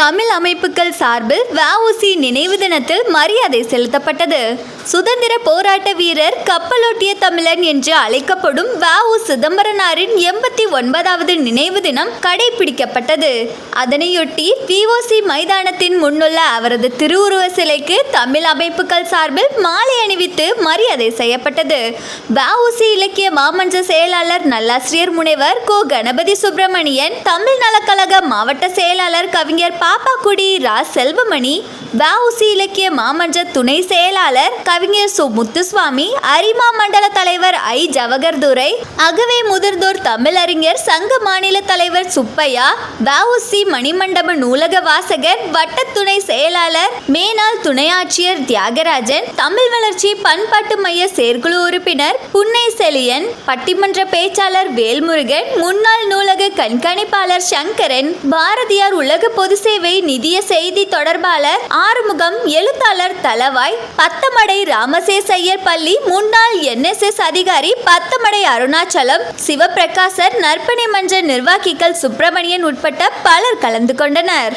தமிழ் அமைப்புகள் சார்பில் வஉசி நினைவு தினத்தில் மரியாதை செலுத்தப்பட்டது. சுதந்திர போராட்ட வீரர் கப்பலோட்டிய தமிழன் என்று அழைக்கப்படும் வஉ சிதம்பரனாரின் எண்பத்தி ஒன்பதாவது நினைவு தினம் கடைபிடிக்கப்பட்டது. அதனையொட்டி விஓசி மைதானத்தின் முன்னுள்ள அவரது திருவுருவ சிலைக்கு தமிழ் அமைப்புகள் சார்பில் மாலை அணிவித்து மரியாதை செய்யப்பட்டது. வஉசி இலக்கிய மாமன்ற செயலாளர் நல்லாசிரியர் முனைவர் கோ கணபதி சுப்பிரமணியன் தமிழ் நலக்கழக மாவட்ட செயலாளர் கவிஞர் பாப்பாக்குடி ரா செல்வமணி வஉசி இலக்கிய மாமன்ற துணை செயலாளர் கவிஞர் சு. முத்துசுவாமி அரிமா மண்டல தலைவர் ஐ. ஜவகர்துரை அகவே முதிர்ந்தோர் தமிழறிஞர் சங்க மாநில தலைவர் சுப்பையா வஉசி மணிமண்டப நூலக வாசகர் வட்ட துணை செயலாளர் மேனாள் துணையாட்சியர் தியாகராஜன் தமிழ் வளர்ச்சி பண்பாட்டு மைய செயற்குழு உறுப்பினர் புன்னை செலியன் பட்டிமன்ற பேச்சாளர் வேல்முருகன் முன்னாள் நூலக கண்காணிப்பாளர் சங்கரன் பாரதியார் உலக பொது சேவை நிதிய செய்தி தொடர்பாளர் ஆறுமுகம் எழுத்தாளர் தலவாய் பத்தமடை ராமசேசையர் பள்ளி முன்னாள் என்எஸ்எஸ் அதிகாரி பத்தமடை அருணாச்சலம் சிவபிரகாசர் நற்பணி மன்ற நிர்வாகிகள் சுப்பிரமணியன் உட்பட்ட பலர் கலந்து கொண்டனர்.